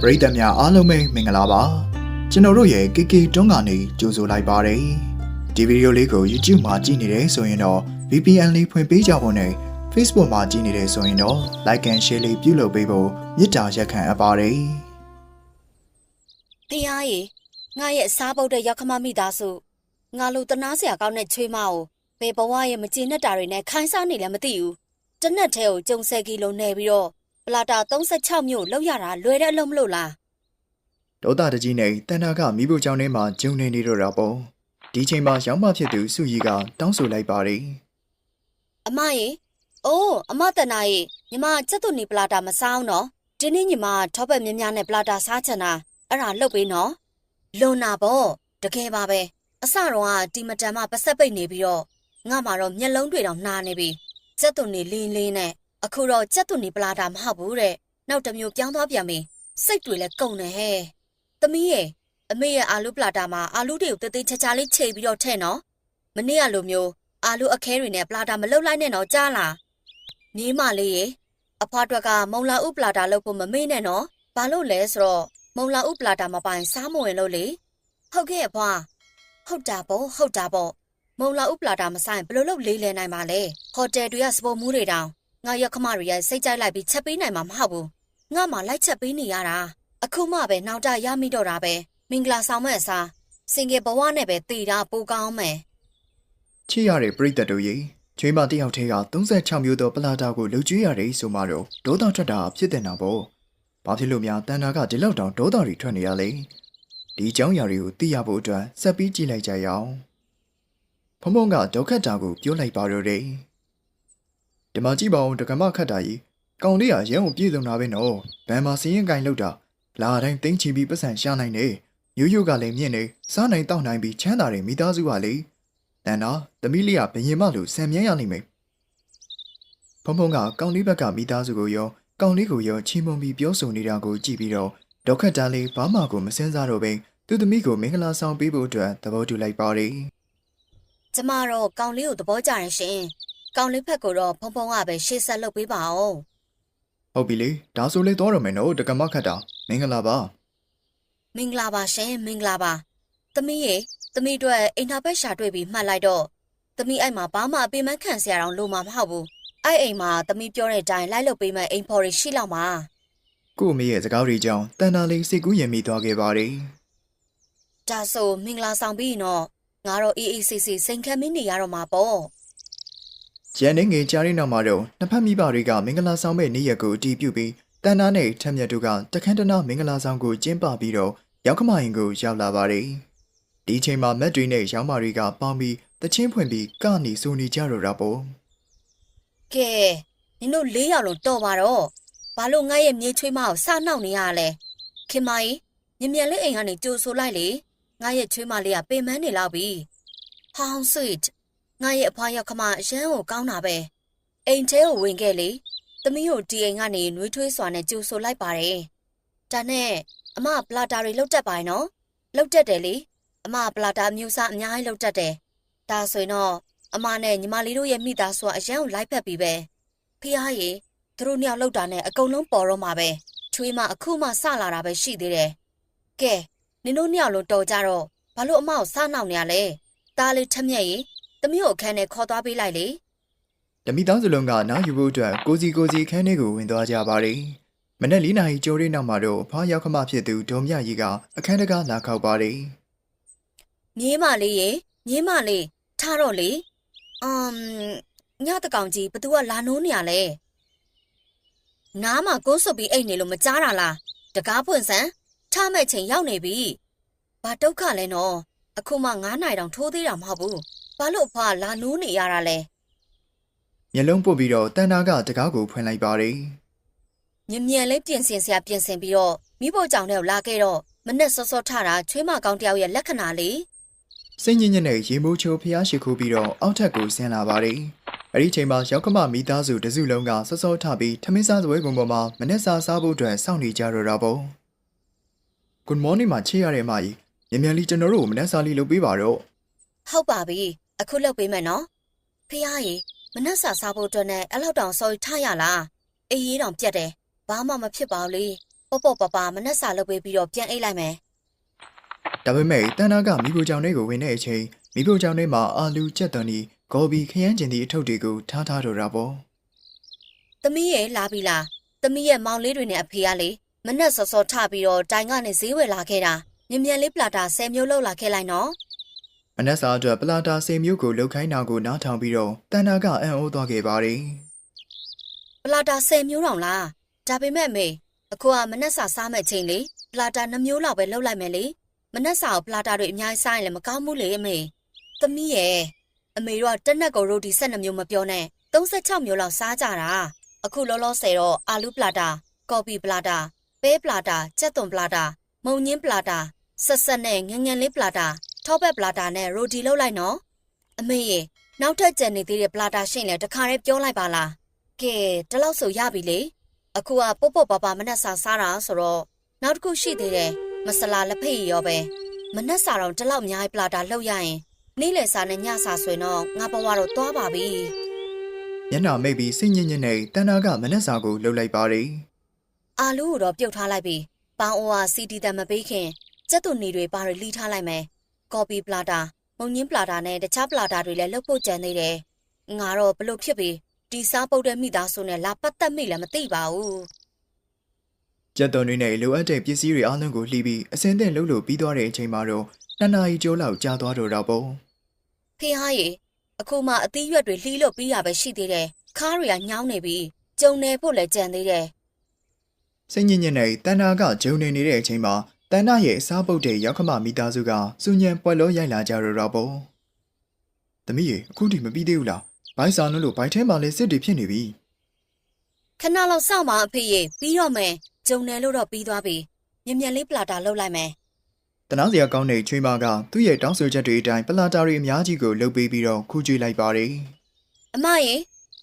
ပရိသတ်များအားလုံးပဲမင်္ဂလာပါကျွန်တော်တို့ရဲ့ KK တွန်းကနေကြိုဆိုလိုက်ပါတယ်ဒီဗီဒီယိုလေးကို YouTube မှာကြည့်နေတယ်ဆိုရင်တော့ VPN လေးဖွင့်ပေးကြဖို့နဲ့ Facebook မှာကြည့်နေတယ်ဆိုရင်တော့ Like and Share လေးပြုလုပ်ပေးဖို့မေတ္တာရက်ခံအပ်ပါတယ်ဖះရေငါရဲ့စားပုတ်တဲ့ရောက်ခမမိသားစုငါလိုတနာစရာကောင်းတဲ့ချွေးမကိုဘယ်ဘဝရဲ့မကျေနပ်တာတွေနဲ့ခိုင်းစားနေလဲမသိဘူးတနက်ထဲကိုကျုံဆယ်ကီလိုနေပြီးတော့ ပလာတာ36မြို့လောက်ရတာလွယ်တဲ့အလုံးမလို့လားဒေါသတကြီးနဲ့တန်တာကမိဖို့ကြောင့်ထဲမှာဂျုံနေနေတော့တာပေါ့ဒီချိန်မှာရောင်းမဖြစ်သူစုကြီးကတောင်းဆိုလိုက်ပါတယ်အမရေအိုးအမတနာရေညီမစက်သွနီပလာတာမစားအောင်နော်ဒီနေ့ညီမထောပတ်မြင်းများနဲ့ပလာတာစားချင်တာအဲ့ဒါလုပ်ပေးနော်လွန်နာပေါ့တကယ်ပါပဲအစတော့ကဒီမတန်မှပဆက်ပိတ်နေပြီးတော့ငါမှတော့မျက်လုံးတွေတော့နှာနေပြီစက်သွနီလင်းလင်းနဲ့ အခုတော့စက်သွနီပလာတာမဟုတ်ဘူးတဲ့နောက်တစ်မျိုးပြောင်းသွားပြန်ပြီစိတ်တွေလည်းကုန်နေဟဲ့သမီးရဲ့အမေရဲ့အာလူပလာတာမှာအာလူတွေကိုတေးသေးချာချာလေးချိန်ပြီးတော့ထဲ့နော်မနေ့ကလိုမျိုးအာလူအခဲတွေနဲ့ပလာတာမလုတ်လိုက်နဲ့တော့ကြားလားညီမလေးရေအဖွားအတွက်ကမုံလာဥပလာတာလုတ်ဖို့မမေ့နဲ့နော်ဘာလို့လဲဆိုတော့မုံလာဥပလာတာမပိုင်စားမဝင်လို့လေဟုတ်ကဲ့အဖွားဟုတ်တာပေါ့ဟုတ်တာပေါ့မုံလာဥပလာတာမဆိုင်ဘယ်လိုလုပ်လေးလဲနိုင်ပါလဲဟိုတယ်တွေကစပေါ်မူးတွေတောင် ငါရက်ခမတွေရဲ့စိတ်ကြိုက်လိုက်ပြီးချက်ပေးနိုင်မှာမဟုတ်ဘူးငါမှလိုက်ချက်ပေးနေရတာအခုမှပဲနောက်တရမိတော့တာပဲမင်္ဂလာဆောင်မဲ့အစားစင်ကယ်ဘဝနဲ့ပဲတည်တာပိုကောင်းမယ်ချစ်ရတဲ့ပရိသတ်တို့ရေချွေးမတစ်ယောက်ထဲက36မျိုးသောပလာတာကိုလှုပ်ကြွေးရတယ်ဆိုမှတော့ဒေါသထွက်တာဖြစ်တဲ့နာပေါ့။ဘာဖြစ်လို့များတန်တာကဒီလောက်တောင်ဒေါသတွေထွက်နေရလဲ။ဒီအကြောင်းအရာတွေကိုသိရဖို့အတွက်ဆက်ပြီးကြည့်လိုက်ကြရအောင်။ဖုံဖုံကဒုက္ခတာကိုပြောလိုက်ပါတော့တယ်။ ဒီမှာကြည့်ပါဦးဒကမခတ်တာကြီးကောင်လေးကရဲုံပြေဆုံးတာပဲနော်။ဘန်မှာစင်းရင်ကင်လောက်တာလာတိုင်းတင်းချီပြီးပတ်စံရှာနိုင်နေ။ရိုးရိုးကလည်းမြင့်နေစားနိုင်တောက်နိုင်ပြီးချမ်းသာတဲ့မိသားစုပါလေ။တန်တော့သမီးလေးကဘယင်မလို့ဆံမြဲရလိမ့်မယ်ဖုံဖုံကကောင်လေးဘက်ကမိသားစုကိုရောကောင်လေးကိုရောချီးမွမ်းပြီးပြောဆိုနေတာကိုကြည့်ပြီးတော့ဒေါက်ခတ်တန်းလေးဘာမှကိုမစင်စားတော့ဘဲသူ့သမီးကိုမင်္ဂလာဆောင်ပေးဖို့အတွက်သဘောတူလိုက်ပါတယ်ကျမတော့ကောင်လေးကိုသဘောကျရင်ရှင် ကောင်လေးဖက်ကိုတော့ဖုံဖုံကပဲရှေ့ဆက်လုပ်ပေးပါအောင်ဟုတ်ပြီလေဒါဆိုလေတော့ရမယ်နော်တက္ကမခတ်တာမင်္ဂလာပါမင်္ဂလာပါရှင်မင်္ဂလာပါသမီးရေသမီးတို့အိမ်သာဘက်ရှာတွေ့ပြီးမှတ်လိုက်တော့သမီးအိမ်မှာဘာမှအပင်မခံစရာတော့လိုမှာမဟုတ်ဘူးအဲ့အိမ်မှာသမီးပြောတဲ့အတိုင်းလိုက်လုပ်ပေးမယ်အိမ်ဖော်တွေရှိလောက်မှာကို့အမေရဲ့စကားတွေကြောင့်တန်တာလေးစိတ်ကူးရင်မိသွားခဲ့ပါတယ်ဒါဆိုမင်္ဂလာဆောင်ပြီးရင်တော့ငါတော့အေးအေးဆေးဆေးစိန်ခံမင်းနေရတော့မှာပေါ့ ကျန်နေငယ်ကြားရင်းနောက်မှာတော့နှစ်ဖက်မိဘတွေကမင်္ဂလာဆောင်မဲ့နေ့ရက်ကိုအတည်ပြုပြီးတန်တာနဲ့ထက်မြက်တို့ကတခန်းတနာမင်္ဂလာဆောင်ကိုကျင်းပပြီးတော့ရောက်ခမရင်ကိုရောက်လာပါတယ်ဒီချိန်မှာမက်တွေနဲ့ရောင်းမာတွေကပေါင်းပြီးတချင်းဖွင့်ပြီးကနေစိုးနေကြတော့တာပေါ့ကဲနင်တို့လေးယောက်လုံးတော်ပါတော့ဘာလို့ငါရဲ့မြေချွေးမကိုစနှောက်နေရလဲခင်မကြီးမြင်မြန်လေးအိမ်ကနေကြိုဆိုလိုက်လေငါရဲ့ချွေးမလေးကပင်မနေလောက်ပြီ How sweet ငါရဲ့အဖွားရောက်ခမအရန်ကိုကောင်းတာပဲအိမ်ထဲကိုဝင်ခဲ့လေသမီးကိုဒီအိမ်ကနေနှွေးထွေးစွာနဲ့ကြိုဆိုလိုက်ပါတယ်ဒါနဲ့အမပလာတာတွေလောက်တက်ပါရဲ့နော်လောက်တက်တယ်လေအမပလာတာအမျိုးစားအများကြီးလောက်တက်တယ်ဒါဆိုရင်တော့အမနဲ့ညီမလေးတို့ရဲ့မိသားစုကအရန်ကိုလိုက်ဖက်ပြီးပဲဖေဟာရေသူတို့နှစ်ယောက်လောက်တာနဲ့အကုန်လုံးပေါ်တော့မှာပဲချွေးမအခုမှစလာတာပဲရှိသေးတယ်ကဲနင်တို့နှစ်ယောက်လုံးတော်ကြတော့ဘာလို့အမကိုစနှောက်နေရလဲတားလေးထက်မြက်ရေ သမီးကိုအခန်းထဲခေါ်သွားပေးလိုက်လေဓမိသားစုလုံးကနားယူဖို့အတွက်ကိုစီကိုစီခန်းထဲကိုဝင်သွားကြပါတယ်မနေ့၄နာရီကျော်ရင်းနောက်မှာတော့ဖားရောက်ခမဖြစ်သူဒေါ်မြကြီးကအခန်းတကားလာခောက်ပါတယ်မြေးမလေးရေမြေးမလေးထားတော့လေအမ်ညတကောင်ကြီးဘသူကလာနိုးနေရလဲနားမှာကိုးစွပ်ပြီးအိတ်နေလို့မကြားတာလားတကားဖွင့်စမ်းထားမဲ့ချိန်ရောက်နေပြီဘာဒုက္ခလဲနော်အခုမှ9နိုင်တောင်ထိုးသေးတာမဟုတ်ဘူး ဘာလို့အဖလာနိုးနေရတာလဲမျက်လုံးပုတ်ပြီးတော့တန်တာကတကားကိုဖွင့်လိုက်ပါတယ်မြန်မြန်လေးပြင်ဆင်စရာပြင်ဆင်ပြီးတော့မိဖို့ကြောင့်လည်းလာခဲ့တော့မနဲ့စောစောထတာချွေးမကောင်းတယောက်ရဲ့လက္ခဏာလေးစိတ်ညစ်ညစ်နဲ့ရေမိုးချိုဖျားရှိခိုးပြီးတော့အောက်ထက်ကိုဆင်းလာပါတယ်အဲ့ဒီချိန်မှာရောက်ကမမိသားစုတစုလုံးကစောစောထပြီးထမင်းစားစပွဲကုန်ပေါ်မှာမနဲ့စားစားဖို့အတွက်စောင့်နေကြရတာပေါ့ Good morning မှာချေးရတဲ့အမကြီးမြန်မြန်လေးကျွန်တော်တို့ကိုမနဲ့စားလေးလုပ်ပေးပါတော့ဟုတ်ပါပြီ အခုလုပ်ပေးမယ်နော်ဖေဟာရေမနှက်စာစားဖို့အတွက်နဲ့အဲ့လောက်တောင်စော်ထရလားအေးရေးတောင်ပြက်တယ်ဘာမှမဖြစ်ပါဘူးလေပေါ့ပေါ့ပါပါမနှက်စာလုပ်ပေးပြီးတော့ပြန်အိတ်လိုက်မယ်ဒါပေမဲ့တန်နာကမိဖို့ကြောင့်လေးကိုဝင်တဲ့အချိန်မိဖို့ကြောင့်လေးမှာအာလူကြက်တန်ဒီဂေါ်ဘီခရမ်းကျင်ဒီအထုပ်တွေကိုထားထားတော့တာပေါ့သမီးရဲ့လာပြီလားသမီးရဲ့မောင်လေးတွေနဲ့အဖေကလေမနှက်စောစောထပြီးတော့တိုင်ကနေဈေးဝယ်လာခဲ့တာမြင်မြန်လေးပလာတာ10မျိုးလောက်လာခဲ့လိုက်နော် မနက်စာအတွက်ပလာတာစေမျိုးကိုလှုပ်ခိုင်းတာကိုနားထောင်ပြီးတော့တန်နာကအံ့ဩသွားခဲ့ပါတယ်ပလာတာ10မျိုးတောင်လားဒါပေမဲ့မေအခုကမနှက်စာစားမဲ့ချိန်လေပလာတာ2မျိုးလောက်ပဲလှုပ်လိုက်မယ်လေမနှက်စာကိုပလာတာတွေအများကြီးစားရင်လည်းမကောင်းဘူးလေအမေသမီးရဲ့အမေတို့ကတက်နက်ကိုရိုတီ12မျိုးမပြောနဲ့36မျိုးလောက်စားကြတာအခုလောလောဆယ်တော့အာလူပလာတာကော်ပီပလာတာပဲပလာတာကြက်သွန်ပလာတာမုံညင်းပလာတာဆက်ဆက်နဲ့ငငယ်လေးပလာတာ ထောပက်ပလာတာနဲ့ရိုတီလှုပ်လိုက်နော်အမေရေနောက်ထပ်ကြံနေသေးတဲ့ပလာတာရှင်းလဲတခါတည်းပြောလိုက်ပါလားကဲဒီလောက်ဆိုရပြီလေအခုကပုတ်ပုတ်ပါပါမနှက်စာစားတာဆိုတော့နောက်တစ်ခုရှိသေးတယ်မဆလာလက်ဖက်ရည်ရောပဲမနှက်စာတော့ဒီလောက်အများကြီးပလာတာလှုပ်ရရင်နေ့လယ်စာနဲ့ညစာဆွေတော့ငါဘဝတော့သွားပါပြီမျက်နှာမိတ်ပြီးစိတ်ညစ်ညစ်နဲ့တန်နာကမနက်စာကိုလှုပ်လိုက်ပါတယ်အာလူကိုတော့ပြုတ်ထားလိုက်ပြီပေါင်းအိုကစီတီတန်မပေးခင်ကျက်သွနေတွေပါရလီထားလိုက်မယ် ကော်ပီပလာတာမုံညင်းပလာတာနဲ့တခြားပလာတာတွေလည်းလှုပ်ဖို့ကြံသေးတယ်ငါတော့ဘလို့ဖြစ်ပြီဒီစားပုတ်တဲ့မိသားစုနဲ့လာပတ်သက်မိလည်းမသိပါဘူးကြက်သွန်တွေနဲ့လိုအပ်တဲ့ပစ္စည်းတွေအားလုံးကိုလှီးပြီးအစင်းသင့်လှုပ်လို့ပြီးသွားတဲ့အချိန်မှာတော့နှစ်နာရီကျော်လောက်ကြာသွားတော့တာပေါ့ဖေဟာရေအခုမှအသီးရွက်တွေလှီးလို့ပြီးရပဲရှိသေးတယ်ခါးတွေကညောင်းနေပြီကြုံနေဖို့လည်းကြံသေးတယ်စိတ်ညစ်ညစ်နဲ့တန်နာကဂျုံနေနေတဲ့အချိန်မှာ တန်နာရဲ့အစားပုတ်တဲ့ရောက်ခမမိသားစုကစူညံပွက်လို့ရိုက်လာကြတော့တာပေါ့သမီးရေအခုထိမပြီးသေးဘူးလားဘိုင်းစာနုလို့ဘိုင်ထဲမှာလည်းစစ်တွေဖြစ်နေပြီခဏလောက်စောင့်ပါအဖေရေပြီးတော့မယ်ကြုံနေလို့တော့ပြီးသွားပြီမြင်မြန်လေးပလာတာလှုပ်လိုက်မယ်တနာစရာကောင်းတဲ့ချွေးမကသူ့ရဲ့တောင်းဆိုချက်တွေအတိုင်းပလာတာတွေအများကြီးကိုလှုပ်ပေးပြီးတော့ခူးကြွေးလိုက်ပါတယ်အမရေ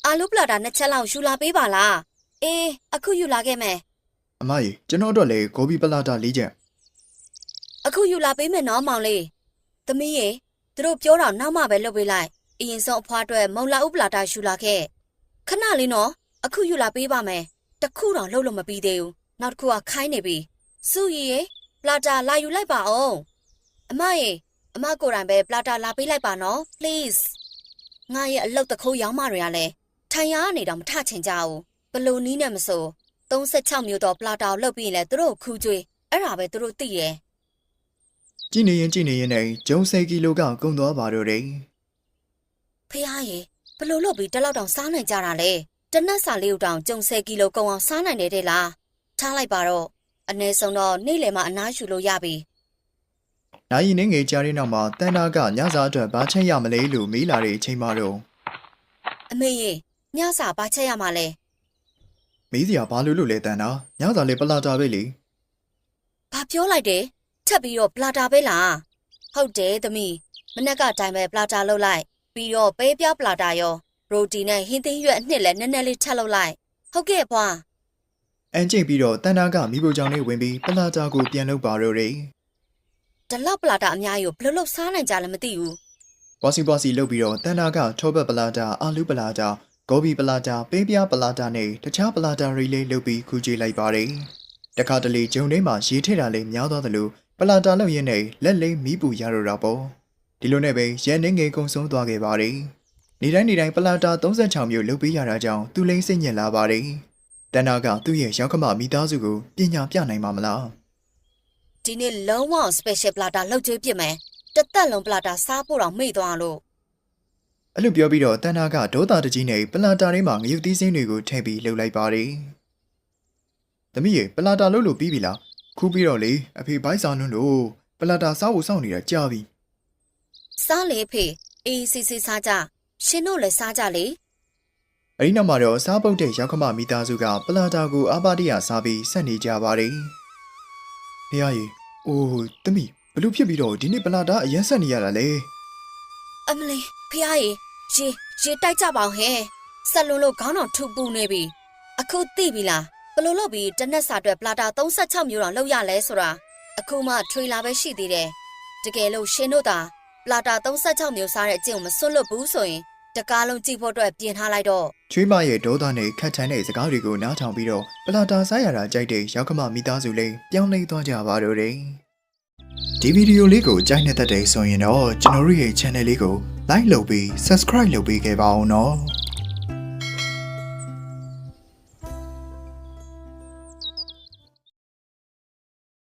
အာလူပလာတာနှစ်ချက်လောက်ယူလာပေးပါလားအေးအခုယူလာခဲ့မယ်အမကြီးကျွန်တော်အတွက်လည်းဂိုဘီပလာတာလေးချက် အခုယူလာပေးမယ်နော်မောင်လေးသမီးရေသူတို့ပြောတော့နောက်မှပဲလုပ်ပေးလိုက်အရင်ဆုံးအဖွားအတွက်မုံလာဥပလာတာယူလာခဲ့ခဏလေးနော်အခုယူလာပေးပါမယ်တခုတော့လှုပ်လို့မပြီးသေးဘူးနောက်တစ်ခုကခိုင်းနေပြီစုရီရေပလာတာလာယူလိုက်ပါအောင်အမရေအမကိုယ်တိုင်ပဲပလာတာလာပေးလိုက်ပါနော် please ငါရဲ့အလုတ်တခိုးရောင်းမတွေကလည်းထိုင်ရကနေတော့မထချင်ကြဘူးဘလို့နီးနဲ့မဆို36မျိုးတော့ပလာတာကိုလှုပ်ပြီးရင်လည်းသူတို့ကိုခူးကျွေးအဲ့ဒါပဲသူတို့သိရဲ့ ကြည့်နေရင်ကြည့်နေရင်နဲ့ဂျုံဆယ်ကီလိုကကုန်သွားပါတော့တယ်ဖေးရေဘလို့လုပ်ပြီးတစ်လောက်တောင်စားနိုင်ကြတာလဲတနက်စာလေးကိုတောင်ကျုံ10ကီလိုကုန်အောင်စားနိုင်တယ်တဲ့လားထားလိုက်ပါတော့အနည်းဆုံးတော့နေ့လယ်မှအနားယူလို့ရပြီ။နိုင်ရင်ငယ်ကြားတဲ့နောက်မှာတန်တာကညစာအတွက်ဘာချက်ရမလဲလို့မေးလာတဲ့အချိန်မှာတော့အမေရေညစာဘာချက်ရမှာလဲမေးစရာဘာလို့လို့လဲတန်တာညစာလေပလာတာပဲလေဘာပြောလိုက်တယ် ထပ်ပြီးတော့ပလာတာပဲလားဟုတ်တယ်သမီးမနေ့ကအတိုင်းပဲပလာတာလုပ်လိုက်ပြီးတော့ပဲပြပလာတာရောရိုတီနဲ့ဟင်းသီးရွက်အနှစ်လည်းနည်းနည်းလေးထပ်လုပ်လိုက်ဟုတ်ကဲ့ဖွာ။အန်ကျိတ်ပြီးတော့တန်တာကမိဖို့ကြောင့်လေးဝင်ပြီးပလာတာကိုပြန်လုပ်ပါတော့တယ်ဒီလောက်ပလာတာအများကြီးကိုဘယ်လိုလုပ်စားနိုင်ကြလဲမသိဘူး။ဝါစီပွားစီလုပ်ပြီးတော့တန်တာကထောပတ်ပလာတာအာလူပလာတာဂိုဘီပလာတာပေးပြပလာတာနဲ့တခြားပလာတာတွေလေးလုပ်ပြီးခူးကြည့်လိုက်ပါတယ်။တခါတလေဂျုံထဲမှာရေထည့်တာလေးများသွားသလို ပလာတာလုပ်ရင်းနဲ့လက်လေးမီးပူရတော့တာပေါ့။ဒီလိုနဲ့ပဲရန်နေငယ်ကုံဆုံးသွားခဲ့ပါတယ်။နေတိုင်းနေတိုင်းပလာတာ36မျိုးလုပ်ပေးရတာကြောင့်သူလိမ့်စိတ်ညစ်လာပါတယ်။တန်နာကသူ့ရဲ့ရောက်ခမမိသားစုကိုပညာပြနိုင်မှာမလားဒီနေ့လုံးဝ special platter လောက်ကျွေးပြစ်မယ်တစ်သက်လုံး platter စားဖို့တော့မေ့သွားလို့။အဲ့လိုပြောပြီးတော့တန်နာကဒေါသတကြီးနဲ့ပလာတာထဲမှာငရုတ်သီးစင်းတွေကိုထည့်ပြီးလှုပ်လိုက်ပါတယ်။သမီးရေပလာတာလုပ်လို့ပြီးပြီလား။ ခုပြီးတော့လေအဖေဘိုက်ဆောင်နုလို့ပလာတာစားဖို့စောင့်နေတာကြာပြီစားလေဖေအေးစီစီစားကြရှင်တို့လည်းစားကြလေ။အဲဒီနောက်မှာတော့စားပုတ်တဲ့ရောက်ခမမိသားစုကပလာတာကိုအာပါတိယစားပြီးဆက်နေကြပါတယ်။ဖေရရေအိုးသမီးဘလို့ဖြစ်ပြီးတော့ဒီနေ့ပလာတာအရင်ဆက်နေရတာလေအမလီဖះရေရေရေတိုက်ကြပါအောင်ဟဲ့ဆက်လုံးလို့ခေါင်းတော်ထူပူနေပြီအခုသိပြီလားဘ လို့လို့ပြီးတနက်စာအတွက် platter 36မျိုးတော့လောက်ရလဲဆိုတာအခုမှထွေလာပဲရှိသေးတယ်တကယ်လို့ရှင်တို့သာ platter 36မျိုးစားတဲ့အကျင့်ကိုမစွန့်လွတ်ဘူးဆိုရင်တကားလုံးကြည့်ဖို့အတွက်ပြင်ထားလိုက်တော့ချွေးမရဲ့ဒေါသနဲ့ခတ်ချမ်းတဲ့စကားတွေကိုနားထောင်ပြီးတော့ပလာတာစားရတာကြိုက်တဲ့ရောက်ကမမိသားစုလေးပြောင်းလဲသွားကြပါတော့တယ်ဒီဗီဒီယိုလေးကိုကြိုက်နေတဲ့တဲ့ဆိုရင်တော့ကျွန်တော်တို့ရဲ့ channel လေးကို like လုပ်ပြီး subscribe လုပ်ပေးခဲ့ပါအောင်နော်